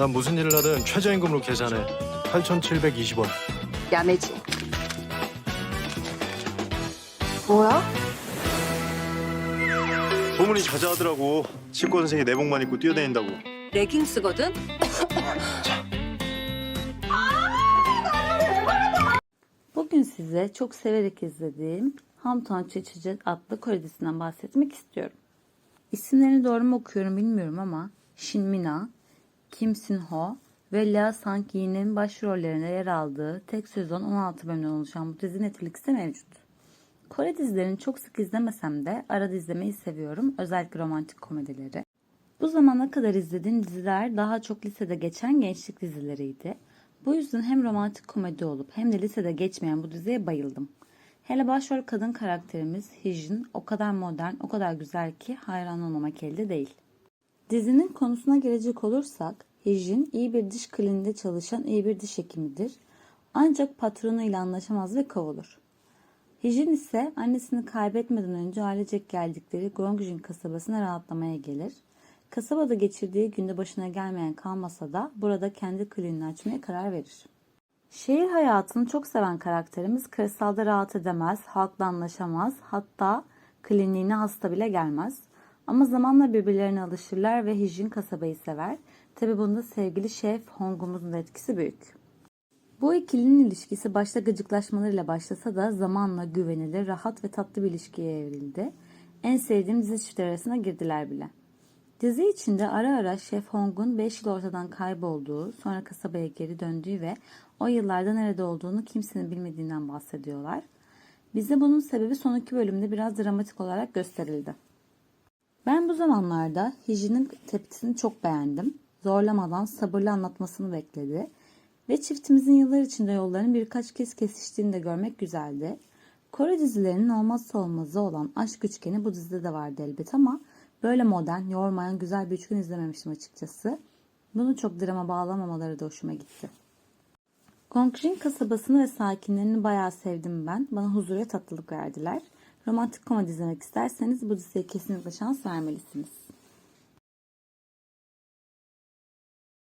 난 무슨 일을 하든 최저임금으로 계산해. 8,720원. 야매지. 뭐야? 소문이 자자하더라고. 치과 선생이 내복만 입고 뛰어다닌다고. 레깅스거든? Bugün size çok severek izlediğim Hamton Çeçici adlı Kore dizisinden bahsetmek istiyorum. İsimlerini doğru mu okuyorum bilmiyorum ama Shin Mina, Kim Sin Ho ve La Sang Yi'nin başrollerinde yer aldığı tek sezon 16 bölümden oluşan bu dizi Netflix'te mevcut. Kore dizilerini çok sık izlemesem de arada izlemeyi seviyorum. Özellikle romantik komedileri. Bu zamana kadar izlediğim diziler daha çok lisede geçen gençlik dizileriydi. Bu yüzden hem romantik komedi olup hem de lisede geçmeyen bu diziye bayıldım. Hele başrol kadın karakterimiz Hijin o kadar modern, o kadar güzel ki hayran olmamak elde değil. Dizinin konusuna gelecek olursak, Hijin iyi bir diş kliniğinde çalışan iyi bir diş hekimidir. Ancak patronuyla anlaşamaz ve kovulur. Hijin ise annesini kaybetmeden önce ailecek geldikleri Gongjin kasabasına rahatlamaya gelir. Kasabada geçirdiği günde başına gelmeyen kalmasa da burada kendi kliniğini açmaya karar verir. Şehir hayatını çok seven karakterimiz kırsalda rahat edemez, halkla anlaşamaz, hatta kliniğine hasta bile gelmez. Ama zamanla birbirlerine alışırlar ve Hijin kasabayı sever. Tabi bunda sevgili şef Hong'umuzun etkisi büyük. Bu ikilinin ilişkisi başta gıcıklaşmalarıyla başlasa da zamanla güvenilir, rahat ve tatlı bir ilişkiye evrildi. En sevdiğim dizi çiftleri arasına girdiler bile. Dizi içinde ara ara Şef Hong'un 5 yıl ortadan kaybolduğu, sonra kasabaya geri döndüğü ve o yıllarda nerede olduğunu kimsenin bilmediğinden bahsediyorlar. Bize bunun sebebi son iki bölümde biraz dramatik olarak gösterildi. Ben bu zamanlarda Hijin'in tepkisini çok beğendim. Zorlamadan sabırlı anlatmasını bekledi. Ve çiftimizin yıllar içinde yollarının birkaç kez kesiştiğini de görmek güzeldi. Kore dizilerinin olmazsa olmazı olan aşk üçgeni bu dizide de vardı elbet ama böyle modern, yormayan güzel bir üçgen izlememiştim açıkçası. Bunu çok drama bağlamamaları da hoşuma gitti. Gongrin kasabasını ve sakinlerini bayağı sevdim ben. Bana huzur ve tatlılık verdiler. Romantik komedi izlemek isterseniz bu diziye kesinlikle şans vermelisiniz.